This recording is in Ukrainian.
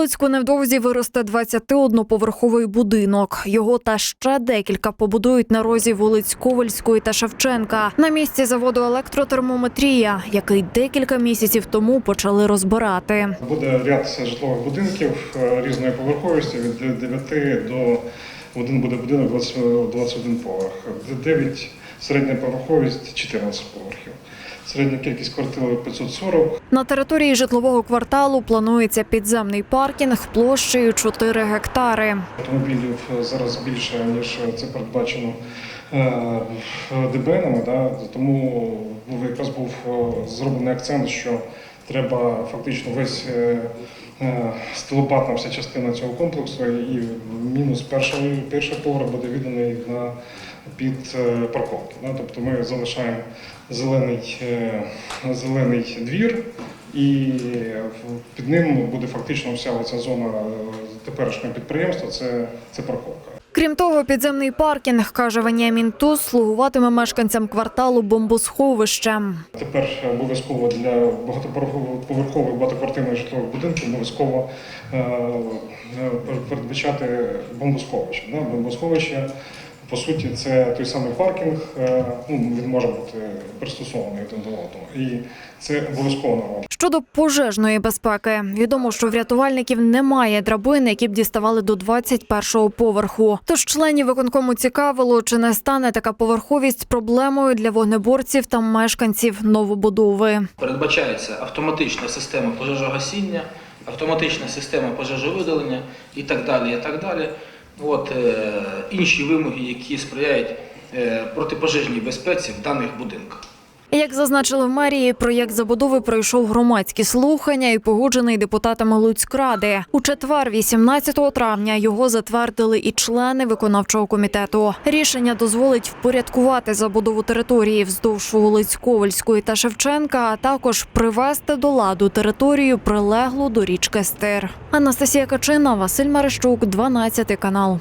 Луцьку невдовзі виросте 21-поверховий будинок. Його та ще декілька побудують на розі вулиць Ковальської та Шевченка на місці заводу електротермометрія, який декілька місяців тому почали розбирати. Буде ряд житлових будинків е, різної поверховості від 9 до один буде будинок 20 21 поверх, 9 середня поверховість 14 поверхів. Середня кількість квартир 540, На території житлового кварталу планується підземний паркінг площею 4 гектари. автомобілів зараз більше, ніж це передбачено е, ДБНами. Да? Тому якраз був е, зроблений акцент, що треба фактично весь е, е, вся частина цього комплексу і мінус перший, перший поверх буде відданий на під е, парковки. Тобто ми залишаємо зелений, зелений двір. І під ним буде фактично вся ця зона теперішнього підприємства це, це парковка. Крім того, підземний паркінг, каже Веніамін Туз, слугуватиме мешканцям кварталу бомбосховищем. Тепер обов'язково для багатоповерхових багатоквартирних житлових будинків обов'язково е, е, передбачати бомбосховище. Бомбосховище, по суті, це той самий паркінг, е, ну, він може бути пристосований один до одного. І це обов'язково норма. Щодо пожежної безпеки, відомо, що в рятувальників немає драбин, які б діставали до 21-го поверху. Тож членів виконкому цікавило, чи не стане така поверховість проблемою для вогнеборців та мешканців новобудови. Передбачається автоматична система пожежогасіння, автоматична система пожежовидалення і так далі. І так далі. От, е, інші вимоги, які сприяють е, протипожежній безпеці в даних будинках. Як зазначили в мерії, проєкт забудови пройшов громадські слухання і погоджений депутатами Луцькради. У четвер, 18 травня, його затвердили і члени виконавчого комітету. Рішення дозволить впорядкувати забудову території вздовж вулиць Ковальської та Шевченка, а також привести до ладу територію, прилеглу до річки Стир. Анастасія Качина, Василь Марищук, 12 канал.